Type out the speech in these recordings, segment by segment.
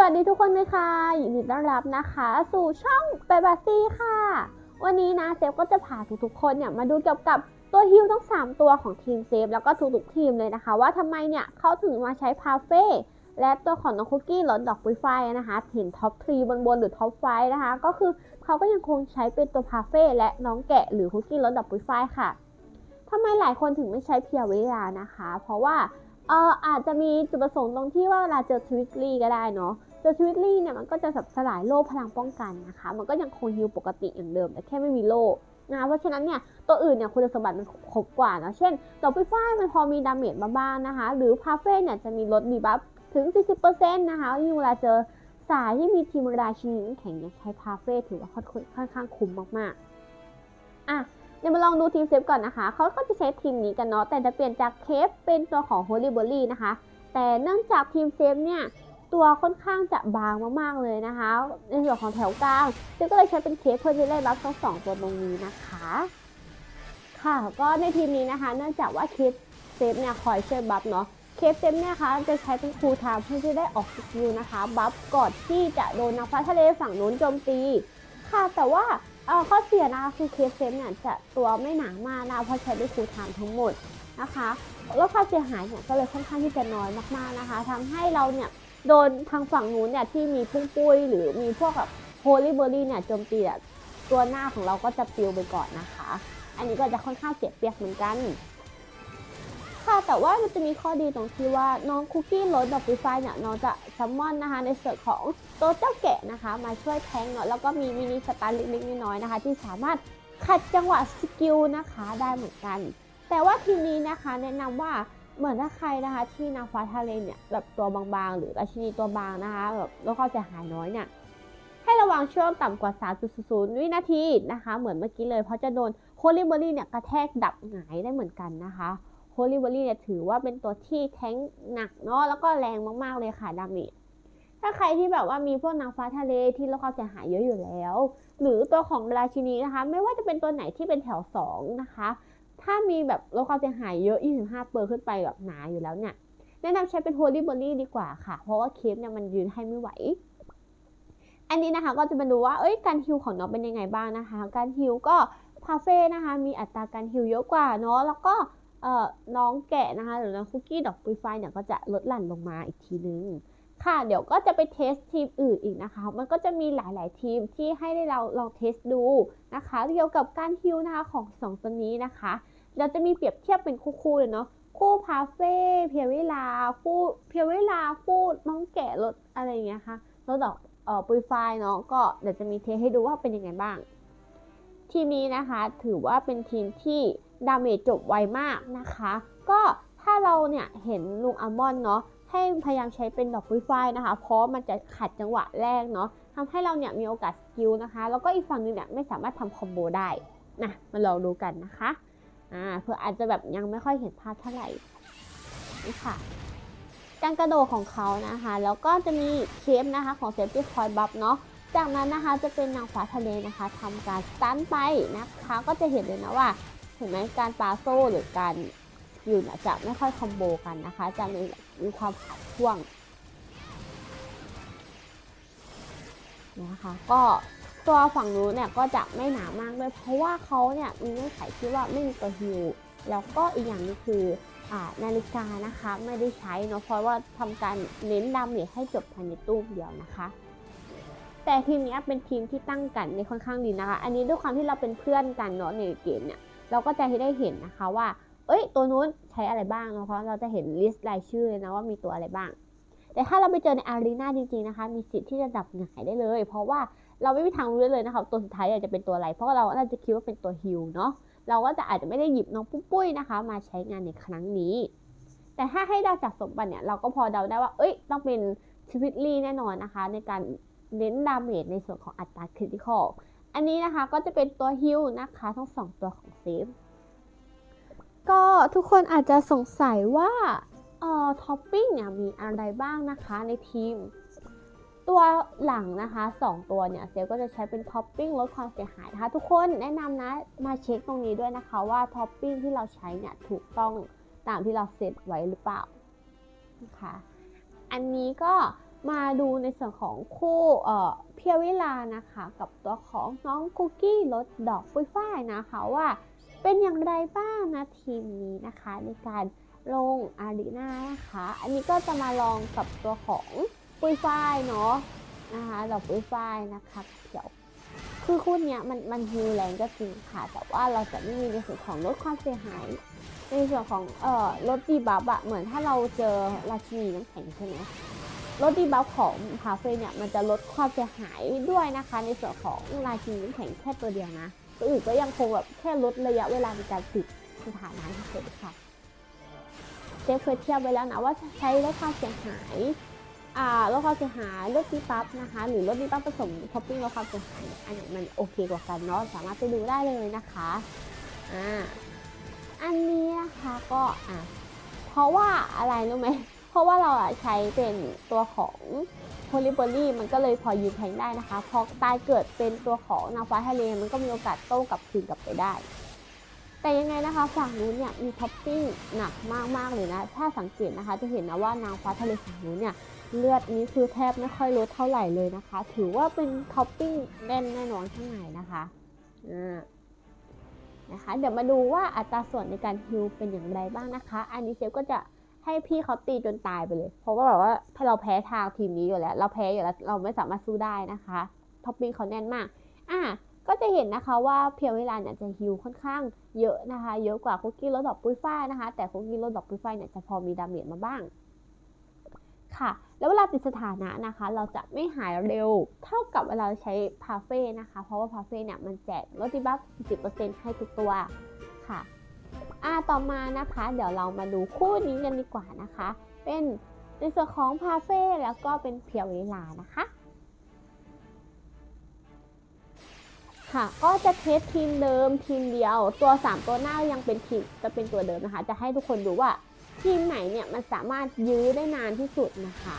วัสดีทุกคนเลยค่ะยินดีต้อนรับนะคะ สู่ช่องเปบาซี่ค่ะ วันนี้นะเซฟก็จะพาทุกๆคนเนี่ยมาดูเกี่ยวกับตัวฮิลทั้ง 3 ตัวของทีมเซฟแล้วก็ทุกๆทีมเลยนะคะ ว่าทำไมเนี่ยเขาถึงมาใช้พาเฟ่และตัวของน้องคุกกี้รถดอกปุยไฟนะคะเห็นท็อปทรีบนบนหรือท็อปไฟนะคะ ก็คือเขาก็ยังคงใช้เป็นตัวพาเฟ่และน้องแกะหรือคุกกี้รถดอกปุยไฟค่ะทำไมหลายคนถึงไม่ใช้เพียเวลานะคะ เพราะว่าเอออาจจะมีจุดประสงค์ตรงที่ว่าเวลาเจอทวิตลี่ก็ได้เนาะ จอทวิตลี่เนี่ยมันก็จะสลายโล่พลังป้องกันนะคะ มันก็ยังคงฮิวปกติอย่างเดิม แต่แค่ไม่มีโล่นะเพราะฉะนั้นเนี่ยตัวอื่นเนี่ยคุณสมบัติมันครบกว่านะเช่นดอกไฟฟ้ามันพอมีดาเมจมาบ้างนะคะ หรือพาเฟ่เนี่ยจะมีลดดีบัฟถึง 40%นะคะยิ่งเวลาเจอสายที่มีทีมราชินีแข็งเนี่ยใช้พาเฟ่ถือว่าค่อนข้างคุ้มมากๆอะเดี๋ยวมาลองดูทีมเซฟก่อนนะคะ เขาก็จะใช้ทีมนี้กันเนาะแต่จะเปลี่ยนจากเคฟเป็นตัวของ Holy b o l y นะคะ แต่เนื่องจากทีมเซฟเนี่ย ตัวค่อนข้างจะบางมากๆเลยนะคะ ในส่วนของแถวกลางเซฟก็เลยใช้เป็นเคฟเพื่อที่จะได้รับทั้งสองตัวตรงนี้นะคะ ค่ะก็ในทีมนี้นะคะ เนื่องจากว่าเคฟเซฟเนี่ยคอยช่วยบัฟเนาะเคฟเซฟเนี่ยคะจะใช้เป็นคูลไทม์เพื่อที่ได้ออกสกิลนะคะบัฟก่อนที่จะโดนนางฟ้าทะเลฝั่งนู้นโจมตี ค่ะแต่ว่าเออข้อเสียนะคะคือเคสเซฟเนี่ยจะตัวไม่หนามากนะเพราะใช้ด้วยคูลไทม์ทั้งหมดนะคะแล้วค่าเสียหายเนี่ยก็เลยค่อนข้างที่จะน้อยมากๆนะคะทำให้เราเนี่ย โดนทางฝั่งนู้นเนี่ยที่มีพุ่งปุ้ยหรือมีพวกแบบโฮลิเบอรี่เนี่ยโจมตีอะตัวหน้าของเราก็จะปลิวไปก่อนนะคะ อันนี้ก็จะค่อนข้างเสียเปรียบเหมือนกัน ค่ะแต่ว่ามันจะมีข้อดีตรงที่ว่าน้องคุกกี้รถดอกไฟฟ้าเนี่ยน้องจะซัมมอนนะคะในส่วนของตัวเจ้าแกะนะคะ มาช่วยแทงเนาะแล้วก็มีมินิสตาร์เล็กๆน้อยๆนะคะ ที่สามารถขัดจังหวะสกิลนะคะได้เหมือนกัน แต่ว่าทีนี้นะคะแนะนำว่า เหมือนถ้าใครนะคะ ที่นางฟ้าทะเลเนี่ยแบบตัวบางๆ หรือราชินีตัวบางนะคะแบบลดความเสียหายน้อยเนี่ยให้ระวังช่วงต่ำกว่า 3.00 วินาทีนะคะ เหมือนเมื่อกี้เลยเพราะจะโดนโคลิเบอรี่เนี่ยกระแทกดับหงายได้เหมือนกันนะคะโฮลิเบอรี่เนี่ยถือว่าเป็นตัวที่แท้งหนักเนาะแล้วก็แรงมากๆเลยค่ะดาเมจถ้าใครที่แบบว่ามีพวกนางฟ้าทะเลที่ลดความเสียหายเยอะอยู่แล้ว หรือตัวของราชินีนะคะ ไม่ว่าจะเป็นตัวไหนที่เป็นแถว2นะคะ ถ้ามีแบบลดความเสียหายเยอะ 25 เปอร์ขึ้นไปแบบหนาอยู่แล้วเนี่ย แนะนำใช้เป็นโฮลิเบอรี่ดีกว่าค่ะ เพราะว่าเคปเนี่ยมันยืนให้ไม่ไหว อันนี้นะคะก็จะมาดูว่า เอ้ย การฮิลของน้องเป็นยังไงบ้างนะคะ การฮิลก็พาเฟ่นะคะ มีอัตราการฮิลเยอะกว่าเนาะ แล้วก็เอ่อน้องแกะนะคะ หรือน้องคุกกี้ดอกปุยไฟเนี่ยก็จะลดหลั่นลงมาอีกทีนึงค่ะเดี๋ยวก็จะไปเทสทีมอื่นอีกนะคะ มันก็จะมีหลาย ๆ ทีมที่ให้ได้เราลองเทสดูนะคะ เกี่ยวกับการฮิลนะคะของสองตัวนี้นะคะ เดี๋ยวจะมีเปรียบเทียบเป็นคู่ๆเลยเนาะคู่พาเฟ่เพียเวลาคู่เพียเวลาคู่น้องแกะรถอะไรอย่างเงี้ยค่ะรถดอกเอ่อปุยไฟเนาะก็เดี๋ยวจะมีเทสให้ดูว่าเป็นยังไงบ้าง ทีมนี้นะคะถือว่าเป็นทีมที่ดาเมจจบไวมากนะคะ ก็ถ้าเราเนี่ยเห็นลุงอัลมอนด์เนาะให้พยายามใช้เป็นดอกปุยไฟนะคะ เพราะมันจะขัดจังหวะแรกเนาะทำให้เราเนี่ยมีโอกาสสกิลนะคะ แล้วก็อีกฝั่งนึงเนี่ยไม่สามารถทำคอมโบได้นะมาลองดูกันนะคะ อ่าเพื่ออาจจะแบบยังไม่ค่อยเห็นภาพเท่าไหร่นี่ค่ะ การกระโดดของเขานะคะ แล้วก็จะมีเคปนะคะของเซฟตี้คอยบัฟเนาะจากนั้นนะคะจะเป็นนางฟ้าทะเลนะคะทำการสตันไปนะคะ ก็จะเห็นเลยนะว่าเห็นไหมการปาโซ่หรือการสกิลเนี่จะไม่ค่อยคอมโบกันนะคะ จะมีมีความขาดช่วงนะคะก็ ตัวฝั่งนู้นเนี่ยก็จะไม่หนามากด้วย เพราะว่าเขาเนี่ยมีเงื่อนไขที่ว่าไม่มีตัวฮิลแล้วก็อีกอย่างนึงคืออ่านาฬิกานะคะไม่ได้ใช้เนาะเพราะว่าทำการเน้นดาเมจให้จบภายในตู้เดียวนะคะ แต่ทีมเนี้ยเป็นทีมที่ตั้งกันในค่อนข้างดีนะคะ อันนี้ด้วยความที่เราเป็นเพื่อนกันเนาะในเกมเนี่ยเราก็จะได้เห็นนะคะว่า เอ้ย ตัวนู้นใช้อะไรบ้างเนาะเพราะเราจะเห็นลิสต์รายชื่อเลยนะว่ามีตัวอะไรบ้าง แต่ถ้าเราไปเจอในอารีนาจริงๆนะคะ มีสิทธิ์ที่จะดับหงายได้เลย เพราะว่า เราไม่มีทางรู้ได้เลยนะคะตัวสุดท้ายอาจจะเป็นตัวอะไร เพราะเราน่าจะคิดว่าเป็นตัวฮิลเนาะเราก็จะอาจจะไม่ได้หยิบน้องปุ้มปุ้ยนะคะ มาใช้งานในครั้งนี้ แต่ถ้าให้เดาจากสมบัติเนี่ยเราก็พอเดาได้ว่า เอ้ย ต้องเป็นทวิตลี่แน่นอนนะคะ ในการเน้นดาเมจในส่วนของอัตราคริติคอลอันนี้นะคะก็จะเป็นตัวฮิลนะคะทั้งสองตัวของเซฟก็ทุกคนอาจจะสงสัยว่าเอ่อท็อปปิ้งเนี่ยมีอะไรบ้างนะคะในทีม ตัวหลังนะคะสองตัวเนี่ยเซฟก็จะใช้เป็นท็อปปิ้งลดความเสียหายนะคะ ทุกคนแนะนำนะมาเช็คตรงนี้ด้วยนะคะว่าท็อปปิ้งที่เราใช้เนี่ยถูกต้องตามที่เราเซตไว้หรือเปล่านะคะอันนี้ก็มาดูในส่วนของคู่เอ่อเพียววิลานะคะ กับตัวของน้องคุกกี้รสดอกปุ้ยฝ้ายนะคะว่าเป็นอย่างไรบ้างนะทีมนี้นะคะในการลงอารีนานะคะ อันนี้ก็จะมาลองกับตัวของ ปุ้ยฝ้ายเนาะนะคะดอกปุ้ยฝ้ายนะคะเดี๋ยวคือคู่เนี้ยมันมันฮิวแรงก็จริงค่ะ แต่ว่าเราจะไม่มีในส่วนของลดความเสียหาย ในส่วนของเอ่อรถดีบัฟอะเหมือนถ้าเราเจอราชินีน้ำแข็งใช่ไหมรถดีบัฟของคาเฟ่เนี่ยมันจะลดความเสียหายด้วยนะคะ ในส่วนของราชินีน้ำแข็งแค่ตัวเดียวนะตัวอื่นก็ยังคงแบบแค่ลดระยะเวลาในการติดสถานะเฉยๆค่ะเจฟเคยเทียบไว้แล้วนะว่าใช้ลดความเสียหาย ลดความเสียหายลดดีบัฟนะคะ หรือลดดีบัฟผสมท็อปปิ้งลดความเสียหายอันไหนมันโอเคกว่ากันเนาะสามารถไปดูได้เลยนะคะอ่าอันนี้นะคะก็อะเพราะว่าอะไรรู้ไหมเพราะว่าเราอะใช้เป็นตัวของโพลิบอรี่มันก็เลยพอยืนแทงได้นะคะพอตายเกิดเป็นตัวของนางฟ้าทะเลมันก็มีโอกาสโต้กลับคืนกลับไปได้ แต่ยังไงนะคะฝั่งนู้นเนี่ยมีท็อปปิ้งหนักมากๆเลยนะ ถ้าสังเกตนะคะจะเห็นนะว่านางฟ้าทะเลฝั่งนู้นเนี่ย เลือดนี้คือแทบไม่ค่อยลดเท่าไหร่เลยนะคะ ถือว่าเป็นท็อปปิ้งแน่นแน่นอนข้างในนะคะนะคะเดี๋ยวมาดูว่าอัตราส่วนในการฮิลเป็นอย่างไรบ้างนะคะ อันนี้เซฟก็จะให้พี่เขาตีจนตายไปเลย เพราะว่าแบบว่าถ้าเราแพ้ทางทีมนี้อยู่แล้ว เราแพ้อยู่แล้วเราไม่สามารถสู้ได้นะคะท็อปปิ้งเขาแน่นมาก อะก็จะเห็นนะคะว่าเพียวเวลาเนี่ยจะฮิลค่อนข้างเยอะนะคะ เยอะกว่าคุกกี้รสดอกปุ้ยฝ้ายนะคะ แต่คุกกี้รสดอกปุ้ยฝ้ายเนี่ยจะพอมีดาเมจมาบ้าง ค่ะ แล้วเวลาติดสถานะนะคะ เราจะไม่หายเร็วเท่ากับเวลาใช้พาเฟ่นะคะ เพราะว่าพาเฟ่เนี่ยมันแจกลดติบัฟ10%ให้ทุกตัวค่ะอ่าต่อมานะคะ เดี๋ยวเรามาดูคู่นี้กันดีกว่านะคะ เป็นในส่วนของพาเฟ่แล้วก็เป็นเพียวเวลานะคะค่ะก็จะเทสทีมเดิมทีมเดียว ตัว 3 ตัวหน้ายังเป็นทีมจะเป็นตัวเดิมนะคะ จะให้ทุกคนดูว่า ทีมไหนเนี่ยมันสามารถยื้อได้นานที่สุดนะคะ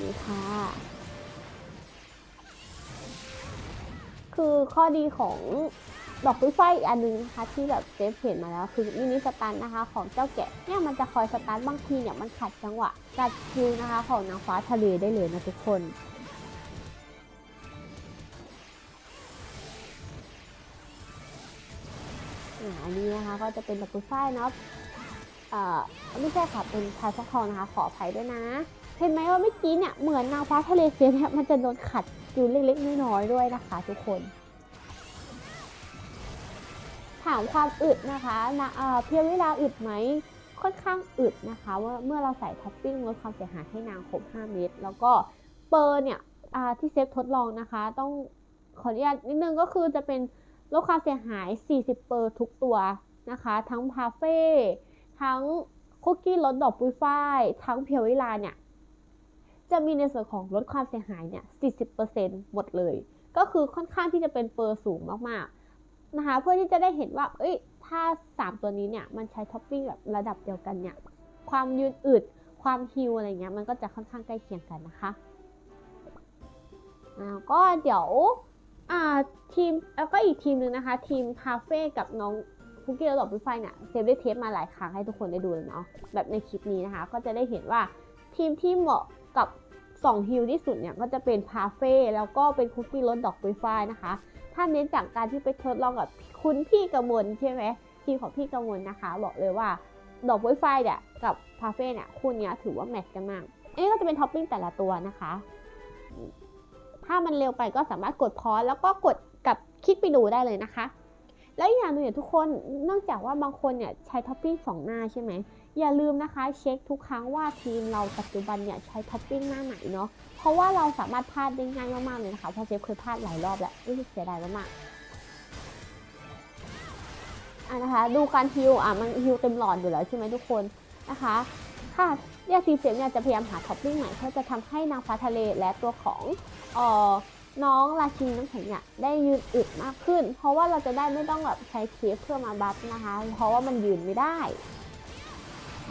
นี่ค่ะ คือข้อดีของดอกปุ้ยไฟอีกอันนึงนะคะ ที่แบบเซฟเห็นมาแล้วคือมินิสตันนะคะ ของเจ้าแกะเนี่ยมันจะคอยสตันบางทีเนี่ยมันขัดจังหวะการคิวนะคะ ของนางฟ้าทะเลได้เลยนะทุกคน นี้นะคะ ก็จะเป็นดอกกุยฝ้ายเนาะเอ่อไม่ใช่ค่ะเป็นพายฟักทองนะคะ ขออภัยด้วยนะ เห็นไหมว่าเมื่อกี้เนี่ยเหมือนนางฟ้าทะเลเซียเนี่ยมันจะโดนขัดอยู่เล็กๆน้อยๆด้วยนะคะ ทุกคน ถามความอึดนะคะนะเออเพียงเวลาอึดไหมค่อนข้างอึดนะคะ ว่าเมื่อเราใส่ท็อปปิ้งลดความเสียหายให้นางครบ 5 เม็ดแล้วก็เปอร์เนี่ยที่เซฟทดลองนะคะ ต้องขออนุญาตนิดนึงก็คือจะเป็น ลดความเสียหาย 40เปอร์ทุกตัวนะคะ ทั้งพาเฟ่ทั้งคุกกี้รสดอกปุ้ยฝ้าย ทั้งเพียววิลาเนี่ย จะมีในส่วนของลดความเสียหายเนี่ย40%หมดเลย ก็คือค่อนข้างที่จะเป็นเปอร์สูงมากๆนะคะ เพื่อที่จะได้เห็นว่า เอ้ย ถ้า 3 ตัวนี้เนี่ย มันใช้ท็อปปิ้งแบบระดับเดียวกันเนี่ย ความยืนอึด ความฮิวอะไรเงี้ย มันก็จะค่อนข้างใกล้เคียงกันนะคะอ่าก็เดี๋ยว อ่าทีมแล้วก็อีกทีมหนึ่งนะคะ ทีมคาเฟ่กับน้องคุกกี้และดอกบุฟไฟเนี่ยเซฟได้เทสมาหลายครั้งให้ทุกคนได้ดูเลยเนาะแบบในคลิปนี้นะคะ ก็จะได้เห็นว่าทีมที่เหมาะกับ2ฮิลที่สุดเนี่ยก็จะเป็นพาเฟ่แล้วก็เป็นคุกกี้รสดอกบุฟไฟนะคะ ถ้าเน้นจากการที่ไปทดลองกับคุณพี่กมลใช่ไหมทีมของพี่กมลนะคะ บอกเลยว่าดอกบุฟไฟเนี่ยกับพาเฟ่เนี่ยคู่เนี้ยถือว่าแมทช์กันมากอันนี้ก็จะเป็นท็อปปิ้งแต่ละตัวนะคะ ถ้ามันเร็วไปก็สามารถกดพอสแล้วก็กดกับคลิกไปดูได้เลยนะคะ แล้วอีกอย่างหนึงเนี่ยทุกคนนอกจากว่าบางคนเนี่ยใช้ท็อปปิ้งสองหน้าใช่ไหมอย่าลืมนะคะเช็คทุกครั้งว่าทีมเราปัจจุบันเนี่ยใช้ท็อปปิ้งหน้าไหนเนาะเพราะว่าเราสามารถพลาดได้ง่ายมากๆเลยนะคะเพราะเซฟเคยพลาดหลายรอบแล้วรู้สึกเสียดายมากๆอะนะคะ ดูการฮิวอะมันฮิวเต็มหลอดอยู่แล้วใช่ไหมทุกคนนะคะ ค่ะ เนี่ยทีมเซฟเนี่ยจะพยายามหาท็อปปิ้งใหม่เพื่อจะทำให้นางฟ้าทะเลและตัวของเอ่อน้องราชินีน้ำแข็งเนี่ยได้ยืนอึดมากขึ้น เพราะว่าเราจะได้ไม่ต้องแบบใช้เคฟเพื่อมาบัฟนะคะ เพราะว่ามันยืนไม่ได้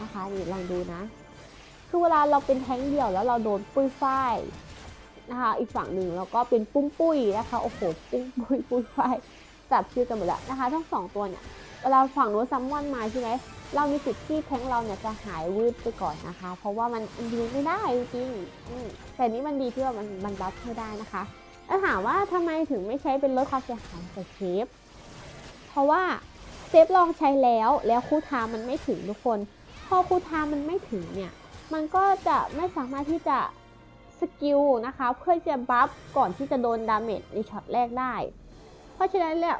นะคะนี่ลองดูนะ คือเวลาเราเป็นแท้งเดี่ยวแล้วเราโดนปุ้ยฝ้ายนะคะ อีกฝั่งหนึ่งแล้วก็เป็นปุ้มปุ้ยนะคะโอ้โหปุ้มปุ้ยปุ้ยฝ้ายจับชื่อกันหมดแล้วนะคะ ทั้งสองตัวเนี่ยเวลาฝั่งโน้นซัมมอนมาใช่ไหม เรามีสิทธิ์ที่แท้งเราเนี่ยจะหายวืดไปก่อนนะคะ เพราะว่ามันดีไม่ได้จริงแต่นี้มันดีที่ว่ามันมันรับไม่ได้นะคะแล้วถามว่าทำไมถึงไม่ใช้เป็นลดความเสียหายกับเชฟเพราะว่าเซฟลองใช้แล้วแล้วคู่ทางมันไม่ถึงทุกคน พอคู่ทางมันไม่ถึงเนี่ยมันก็จะไม่สามารถที่จะสกิลนะคะเพื่อจะบัฟก่อนที่จะโดนดาเมจในช็อตแรกได้ เพราะฉะนั้นเนี่ย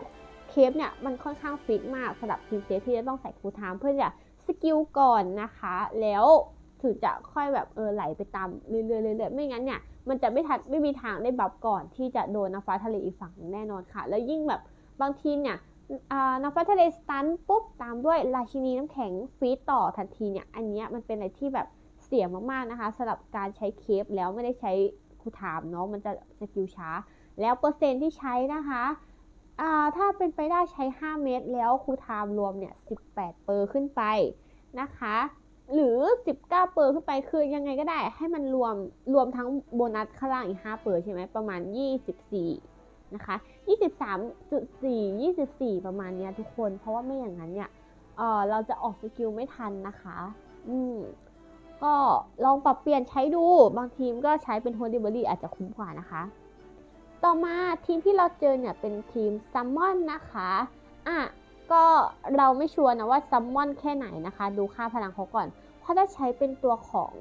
เคปเนี่ยมันค่อนข้างฟิกมากสำหรับทีมเซที่จะต้องใส่คูลไทม์เพื่อจะสกิลก่อนนะคะ แล้วถึงจะค่อยแบบเออไหลไปตามเรื่อยๆเรื่อยๆไม่งั้นเนี่ยมันจะไม่ทันไม่มีทางได้บัฟก่อนที่จะโดนนางฟ้าทะเลอีกฝั่งแน่นอนค่ะ แล้วยิ่งแบบบางทีเนี่ยนางฟ้าทะเลสตันปุ๊บตามด้วยราชินีน้ำแข็งฟีดต่อทันทีเนี่ยอันนี้มันเป็นอะไรที่แบบเสี่ยงมากๆนะคะสำหรับการใช้เคปแล้วไม่ได้ใช้คูลไทม์เนาะมันจะสกิลช้า แล้วเปอร์เซ็นที่ใช้นะคะ อ่าถ้าเป็นไปได้ใช้ 5 เมตรแล้วคูลไทม์รวมเนี่ย 18 เปอร์ขึ้นไปนะคะ หรือ 19 เปอร์ขึ้นไปคือยังไงก็ได้ ให้มันรวมรวมทั้งโบนัสข้างล่างอีก 5 เปอร์ใช่ไหมประมาณ 24 นะคะ 23.4 24 ประมาณเนี้ยทุกคน เพราะว่าไม่อย่างนั้นเนี่ยเออเราจะออกสกิลไม่ทันนะคะ อืมก็ลองปรับเปลี่ยนใช้ดู บางทีมก็ใช้เป็นโฮลิเบอรี่อาจจะคุ้มกว่านะคะ ต่อมาทีมที่เราเจอเนี่ยเป็นทีมซัมมอนนะคะอะก็เราไม่ชัวร์นะว่าซัมมอนแค่ไหนนะคะ ดูค่าพลังเขาก่อน เพราะถ้าใช้เป็นตัวของ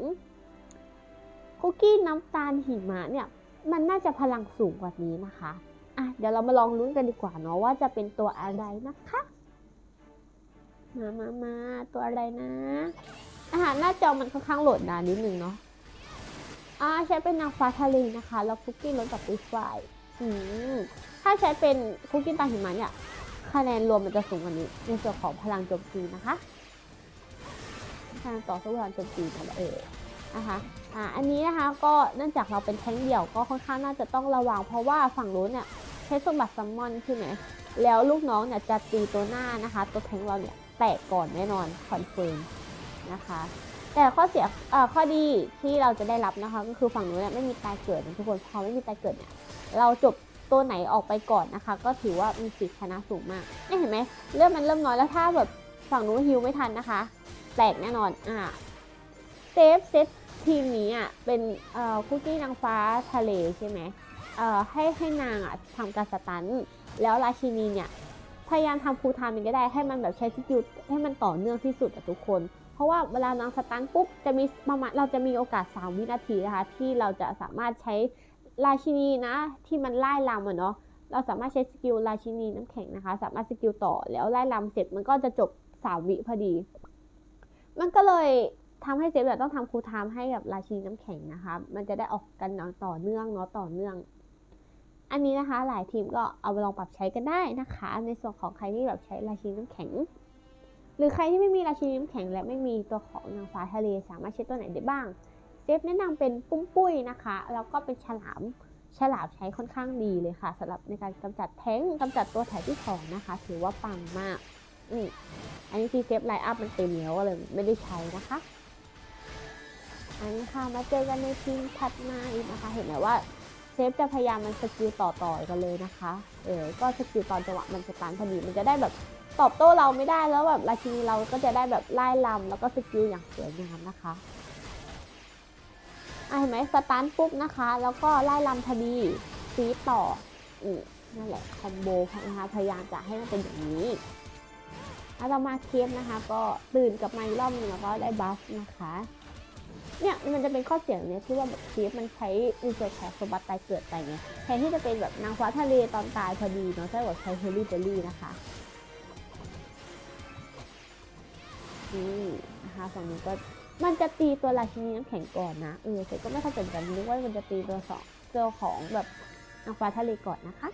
คุกกี้น้ำตาลหิมะเนี่ยมันน่าจะพลังสูงกว่านี้นะคะอะเดี๋ยวเรามาลองลุ้นกันดีกว่าเนาะว่าจะเป็นตัวอะไรนะคะ มามามาตัวอะไรนะอาหารหน้าจอมันค่อนข้างโหลดนานนิดนึงเนาะ อ่าใช้เป็นนางฟ้าทะเลนะคะ แล้วคุกกี้รสกับปุ้ยไฟอืมถ้าใช้เป็นคุกกี้ตาหิมะเนี่ย คะแนนรวมมันจะสูงกว่านี้ ในส่วนของพลังโจมตีนะคะพลังต่อสู้พลังโจมตีนะเออนะคะอ่าอันนี้นะคะก็เนื่องจากเราเป็นแท้งเดี่ยวก็ค่อนข้างน่าจะต้องระวัง เพราะว่าฝั่งนู้นเนี่ยใช้สมบัติซัมมอนใช่ไหมแล้วลูกน้องเนี่ยจะตีตัวหน้านะคะ ตัวแท้งเราเนี่ยแตกก่อนแน่นอนคอนเฟิร์มนะคะ แต่ข้อเสียข้อดีที่เราจะได้รับนะคะ ก็คือฝั่งนู้นเนี่ยไม่มีตายเกิดทุกคนพอไม่มีตายเกิดเนี่ยเราจบตัวไหนออกไปก่อนนะคะ ก็ถือว่ามีสิทธิชนะสูงมากนี่เห็นไหมเลือดมันเริ่มน้อยแล้วถ้าแบบฝั่งนู้นฮิวไม่ทันนะคะแตกแน่นอนอ่าเซฟเซตทีมนี้อะเป็นเอ่อคุกกี้นางฟ้าทะเลใช่ไหมเอ่อให้ให้นางอะทำการสตันแล้วราชินีเนี่ยพยายามทำฟูลไทม์มันก็ได้ให้มันแบบใช้สกิลให้มันต่อเนื่องที่สุดอะทุกคน ราะว่าเวลานางสตันปุ๊บจะมีประมาณเราจะมีโอกาส 3 วินาทีนะคะที่เราจะสามารถใช้ราชินีนะที่มันไล่ลำอะเนาะเราสามารถใช้สกิลราชินีน้ำแข็งนะคะ สามารถสกิลต่อแล้วไล่ลำเสร็จมันก็จะจบ 3 วิพอดี มันก็เลยทำให้เซฟแบบต้องทำคูลไทม์ให้กับราชินีน้ำแข็งนะคะ มันจะได้ออกกันต่อเนื่องเนาะต่อเนื่อง อันนี้นะคะหลายทีมก็เอาไปลองปรับใช้กันได้นะคะ ในส่วนของใครที่แบบใช้ราชินีน้ำแข็ง รือใครที่ไม่มีราชินีน้ำแข็งและไม่มีตัวของนางฟ้าทะเลสามารถใช้ตัวไหนได้บ้าง เซฟแนะนำเป็นปุ้มปุ้ยนะคะ แล้วก็เป็นฉลาม ฉลามใช้ค่อนข้างดีเลยค่ะสำหรับในการกำจัดแท้งกำจัดตัวแถวที่สองนะคะ ถือว่าปังมากอืมอันนี้ที่เซฟไลน์อัพมันเต็มแล้วก็เลยไม่ได้ใช้นะคะ อันนี้ค่ะมาเจอกันในทีมถัดมาอีกนะคะ เห็นไหมว่าเซฟจะพยายามมันสกิลต่อต่อๆกันเลยนะคะ เออ ก็สกิลตอนจังหวะมันจะตันพอดี มันจะได้แบบ ตอบโต้เราไม่ได้แล้วแบบราชินีเราก็จะได้แบบไล่ลำแล้วก็สกิลอย่างสวยงามนะคะอะเห็นไหมสตันปุ๊บนะคะ แล้วก็ไล่ลำพอดีฟีต่ออืมนั่นแหละคอมโบนะคะพยายามจะให้มันเป็นอย่างนี้แล้วเรามาเคปนะคะ ก็ตื่นกลับมาอีกรอบนึงแล้วก็ได้บัฟนะคะ เนี่ยมันจะเป็นข้อเสียงเนี้ยที่ว่าแบบชีฟมันใช้รีเซอร์แคสมบัติตายเกิดไปไงแทนที่จะเป็นแบบนางฟ้าทะเลตอนตายพอดีเนาะถ้าแบบใช้เฮลิเบอรี่นะคะ นี่นะคะฝั่งนี้ก็มันจะตีตัวราชินีน้ำแข็งก่อนนะเออเสร็จก็ไม่เข้าใจเหมือนกันนึกว่ามันจะตีตัวสองตัวของแบบนางฟ้าทะเลก่อนนะคะ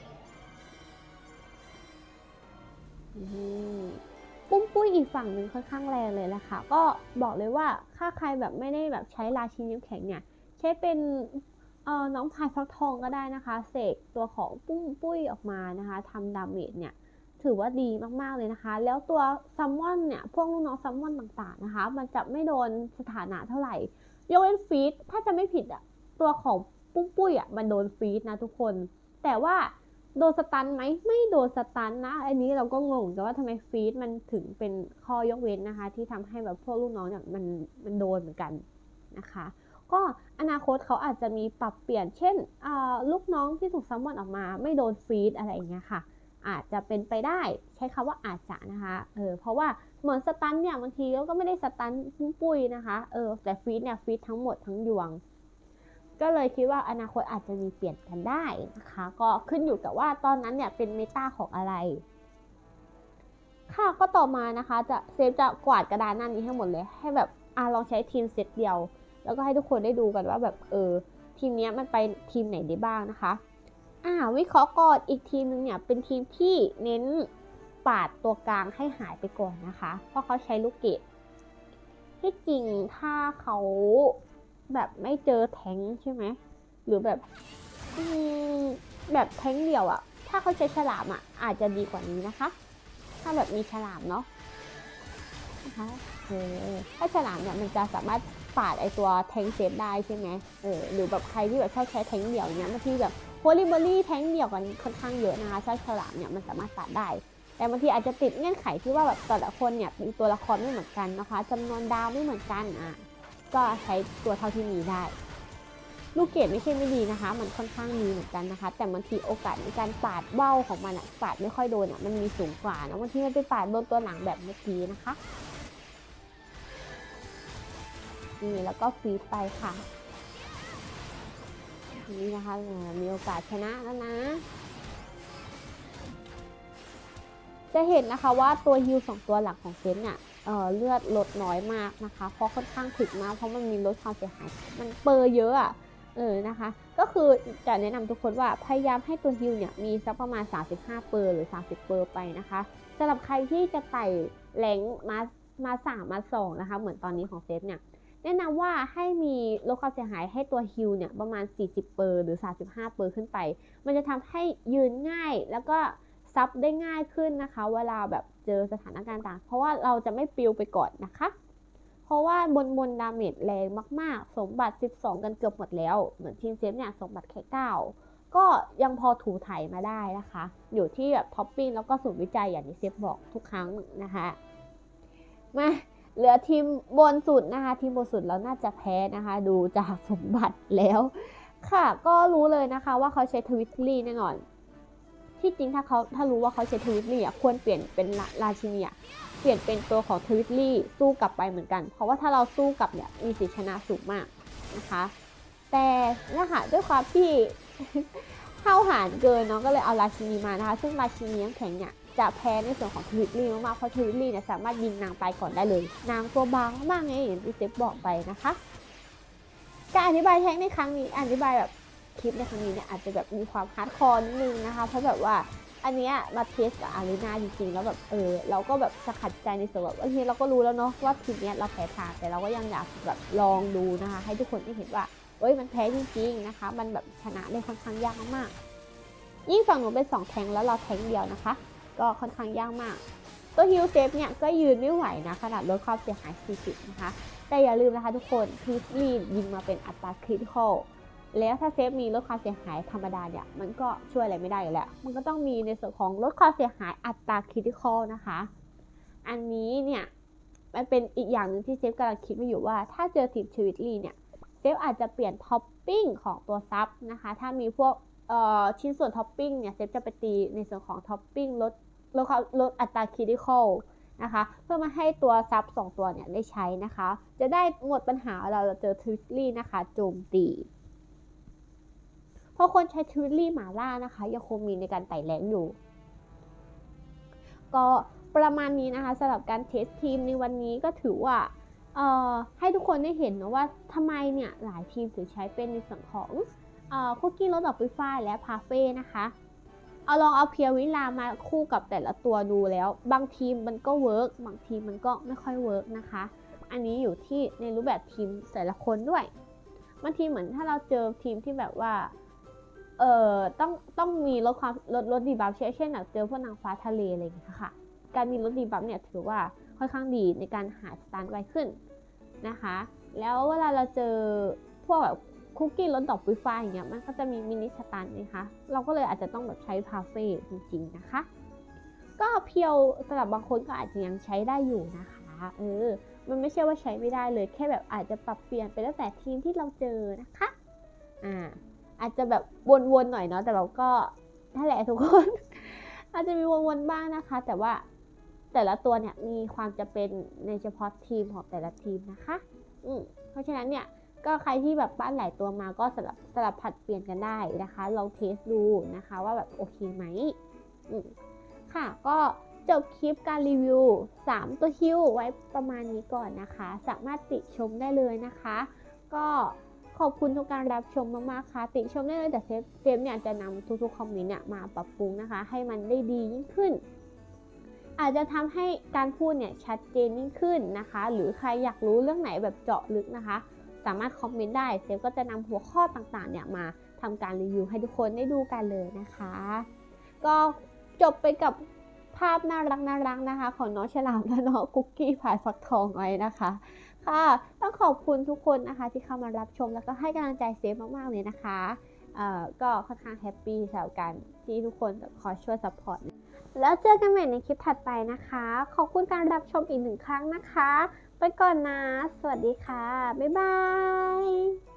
ปุ้มปุ้ยอีกฝั่งหนึ่งค่อนข้างแรงเลยแหละค่ะ ก็บอกเลยว่าถ้าใครแบบไม่ได้แบบใช้ราชินีน้ำแข็งเนี่ย ใช้เป็นเอ่อน้องพายฟักทองก็ได้นะคะ เสกตัวของปุ้มปุ้ยออกมานะคะทำดาเมจเนี่ย ถือว่าดีมากๆเลยนะคะ แล้วตัวซัมมอนเนี่ย พวกลูกน้องซัมมอนต่างๆนะคะ มันจะไม่โดนสถานะเท่าไหร่ ยกเว้นฟีดถ้าจะไม่ผิดอะตัวของปุ้มปุ้ยอะมันโดนฟีดนะทุกคน แต่ว่าโดนสตันไหมไม่โดนสตันนะ อันนี้เราก็งงแต่ว่าทำไมฟีดมันถึงเป็นข้อยกเว้นนะคะ ที่ทำให้แบบพวกลูกน้องเนี่ยมันมันโดนเหมือนกันนะคะ ก็อนาคตเขาอาจจะมีปรับเปลี่ยน เช่นลูกน้องที่ถูกซัมมอนออกมา ไม่โดนฟีดอะไรอย่างเงี้ยค่ะ อาจจะเป็นไปได้ใช้คำว่าอาจจะนะคะเออเพราะว่าเหมือนสตันเนี่ยบางทีก็ไม่ได้สตันปุ้ยนะคะเออแต่ฟีดเนี่ยฟีดทั้งหมดทั้งยวง ก็เลยคิดว่าอนาคตอาจจะมีเปลี่ยนกันได้นะคะก็ขึ้นอยู่กับว่าตอนนั้นเนี่ยเป็นเมตาของอะไรค่ะก็ต่อมานะคะจะเซฟจะกวาดกระดานหน้านี้ให้หมดเลย ให้แบบอ่าลองใช้ทีมเซตเดียว แล้วก็ให้ทุกคนได้ดูกันว่าแบบเออทีมนี้มันไปทีมไหนได้บ้างนะคะ อ่าวิเคราะห์ก่อนอีกทีมนึงเนี่ยเป็นทีมที่เน้นปาดตัวกลางให้หายไปก่อนนะคะ เพราะเขาใช้ลูกเกดที่จริงถ้าเขาแบบไม่เจอแทงใช่ไหมหรือแบบแบบแทงเดียวอะถ้าเขาใช้ฉลามอะอาจจะดีกว่านี้นะคะ ถ้าแบบมีฉลามเนาะนะคะเออถ้าฉลามเนี่ยมันจะสามารถปาดไอตัวแทงเซฟได้ใช่ไหมเออหรือแบบใครที่แบบชอบใช้แทงเดี่ยวเนี้ยบางทีแบบ โพลิเบอรี่แท้งเดียวกันค่อนข้างเยอะนะคะถ้าฉลามเนี่ยมันสามารถปาดได้ แต่บางทีอาจจะติดเงื่อนไขที่ว่าแบบแต่ละคนเนี่ยมีตัวละครไม่เหมือนกันนะคะจำนวนดาวไม่เหมือนกันอะก็ใช้ตัวเท่าที่มีได้ลูกเกดไม่ใช่ไม่ดีนะคะ มันค่อนข้างมีเหมือนกันนะคะ แต่บางทีโอกาสในการปาดเบ้าของมันอะปาดไม่ค่อยโดนอะมันมีสูงกว่านะบางทีมันไปปาดโดนตัวหลังแบบเมื่อกี้นะคะนี่แล้วก็ฟีดไปค่ะ นี่นะคะมีโอกาสชนะแล้วนะ จะเห็นนะคะว่าตัวฮิลสองตัวหลักของเซนเนี่ยเเลือดลดน้อยมากนะคะ เพราะค่อนข้างถึกมากเพราะมันมีลดความเสียหาย มันเปอร์เยอะอะเออนะคะ ก็คือจะแนะนำทุกคนว่าพยายามให้ตัวฮิลเนี่ยมีสักประมาณ 35 เปอร์หรือ 30 เปอร์ไปนะคะสำหรับใครที่จะไต่แหลงมามาสามมาสองนะคะ เหมือนตอนนี้ของเซฟเนี่ย แนะนำว่าให้มีลดความเสียหายให้ตัวฮิลเนี่ยประมาณ 40 เปอร์หรือ 35 เปอร์ขึ้นไป มันจะทำให้ยืนง่ายแล้วก็ซับได้ง่ายขึ้นนะคะ เวลาแบบเจอสถานการณ์ต่าง เพราะว่าเราจะไม่ปิวไปก่อนนะคะ เพราะว่าบนบนดาเมจแรงมาก ๆ สมบัติ 12 กันเกือบหมดแล้ว เหมือนทีมเซฟเนี่ยสมบัติแค่ 9 ก็ยังพอถูถ่ายมาได้นะคะ อยู่ที่แบบท็อปปิ้งแล้วก็สูตรวิจัยอย่างที่เซฟบอกทุกครั้งนะคะ มา เหลือทีมบนสุดนะคะทีมบนสุดเราน่าจะแพ้นะคะ ดูจากสมบัติแล้ว ค่ะ ก็รู้เลยนะคะว่าเขาใช้ทวิตลี่แน่นอน ที่จริงถ้าเขาถ้ารู้ว่าเขาใช้ทวิตลี่อะควรเปลี่ยนเป็นราชินีอะเปลี่ยนเป็นตัวของทวิตลี่สู้กลับไปเหมือนกัน เพราะว่าถ้าเราสู้กลับเนี่ยมีสิทธิชนะสูงมากนะคะ แต่นะคะด้วยความที่เข้าหารเกินเนาะก็เลยเอาราชินีมานะคะ ซึ่งราชินีน้ำแข็งเนี่ย จะแพ้ในส่วนของทวิตลี่มากๆเพราะทวิตลี่เนี่ยสามารถยิงนางตายก่อนได้เลย นางตัวบางมากไงอย่างที่เซฟบอกไปนะคะการอธิบายแท็กในครั้งนี้อธิบายแบบคลิปในครั้งนี้เนี่ยอาจจะแบบมีความฮาร์ดคอร์นิดนึงนะคะเพราะแบบว่าอันนี้มาเทสกับอารีนาจริงๆแล้วแบบเออเราก็แบบจะขัดใจในส่วนแบบโอเคเราก็รู้แล้วเนาะว่าทีนี้ยเราแพ้ทางแต่เราก็ยังอยากแบบลองดูนะคะ ให้ทุกคนได้เห็นว่าเอ้ยมันแพ้จริงๆนะคะ มันแบบชนะได้ค่อนข้างยากมากยิ่งฝั่งหนูเป็น2แทงแล้วเราแทงเดียวนะคะ ก็ค่อนข้างยากมาก ตัวฮิลเซฟเนี่ยก็ยืนไม่ไหวนะขนาดลดความเสียหาย 40 นะคะ แต่อย่าลืมนะคะทุกคนทีสลีนยิงมาเป็นอัตราคริติคอลแล้วถ้าเซฟมีลดความเสียหายธรรมดาเนี่ยมันก็ช่วยอะไรไม่ได้อยู่แล้ว มันก็ต้องมีในส่วนของลดความเสียหายอัตราคริติคอลนะคะ อันนี้เนี่ยมันเป็นอีกอย่างหนึ่งที่เซฟกำลังคิดมาอยู่ว่าถ้าเจอทีมชีวิตลีเนี่ยเซฟอาจจะเปลี่ยนท็อปปิ้งของตัวซับนะคะ ถ้ามีพวกชิ้นส่วนท็อปปิ้งเนี่ยเซฟจะไปตีในส่วนของท็อปปิ้งลด ลดลดอัตราคริติคอลนะคะเพื่อมาให้ตัวซับสองตัวเนี่ยได้ใช้นะคะ จะได้หมดปัญหาเราเจอทวิตลี่นะคะโจมตีเพราะคนใช้ทวิตลี่หมาล่านะคะ ยังคงมีในการไต่แรงอยู่ ก็ประมาณนี้นะคะสำหรับการเทสทีมในวันนี้ก็ถือว่าให้ทุกคนได้เห็นนะว่าทำไมเนี่ยหลายทีมถึงใช้เป็นในส่วนของคุกกี้รสดอกปุ้ยฝ้ายและพาเฟ่นะคะ เอาลองเอาเพียววิลามาคู่กับแต่ละตัวดูแล้ว บางทีมมันก็เวิร์กบางทีมมันก็ไม่ค่อยเวิร์กนะคะ อันนี้อยู่ที่ในรูปแบบทีมแต่ละคนด้วยบางทีเหมือนถ้าเราเจอทีมที่แบบว่าเอ่อต้องต้องมีลดความลดลดดีบัฟเช่นเช่นเจอพวกนางฟ้าทะเลอะไรอย่างเงี้ยค่ะ การมีลดดีบัฟเนี่ยถือว่าค่อนข้างดีในการหาสตาร์ไวขึ้นนะคะ แล้วเวลาเราเจอพวกแบบ คุกกี้รสดอกปุยฝ้ายอย่างเงี้ยมันก็จะมีมินิสตันนะคะเราก็เลยอาจจะต้องแบบใช้พาเฟ่จริงๆนะคะ ก็เพียวสำหรับบางคนก็อาจจะยังใช้ได้อยู่นะคะเออมันไม่ใช่ว่าใช้ไม่ได้เลยแค่แบบอาจจะปรับเปลี่ยนไปแล้วแต่ทีมที่เราเจอนะคะอ่าอาจจะแบบวนๆหน่อยเนาะแต่เราก็นั่นแหละทุกคน อาจจะมีวนๆบ้างนะคะ แต่ว่าแต่ละตัวเนี่ยมีความจะเป็นในเฉพาะทีมของแต่ละทีมนะคะ อืมเพราะฉะนั้นเนี่ย ก็ใครที่แบบปั้นหลายตัวมาก็สลับสลับผัดเปลี่ยนกันได้นะคะ ลองเทสดูนะคะว่าแบบโอเคไหมมค่ะ ก็จบคลิปการรีวิว 3 ตัวฮิวไว้ประมาณนี้ก่อนนะคะ สามารถติชมได้เลยนะคะ ก็ขอบคุณทุกการรับชมมากๆค่ะ ติชมได้เลยแต่เซฟเซฟเนี่ยจะนำทุกๆคอมเมนต์เนี่ยมาปรับปรุงนะคะ ให้มันได้ดียิ่งขึ้น อาจจะทำให้การพูดเนี่ยชัดเจนยิ่งขึ้นนะคะ หรือใครอยากรู้เรื่องไหนแบบเจาะลึกนะคะ สามารถคอมเมนต์ได้เซฟก็จะนำหัวข้อต่างๆเนี่ยมาทำการรีวิวให้ทุกคนได้ดูกันเลยนะคะ ก็จบไปกับภาพน่ารักน่ารักนะคะ ของน้องฉลามและน้องคุกกี้ผายฟักทองไว้นะคะ ค่ะ ต้องขอบคุณทุกคนนะคะ ที่เข้ามารับชมแล้วก็ให้กำลังใจเซฟมากๆเลยนะคะเอ่อก็ค่อนข้างแฮปปี้สำหรับการที่ทุกคนคอยช่วยซัพพอร์ตแล้วเจอกันใหม่ในคลิปถัดไปนะคะ ขอบคุณการรับชมอีกหนึ่งครั้งนะคะ ไปก่อนนะ สวัสดีค่ะ บ๊ายบาย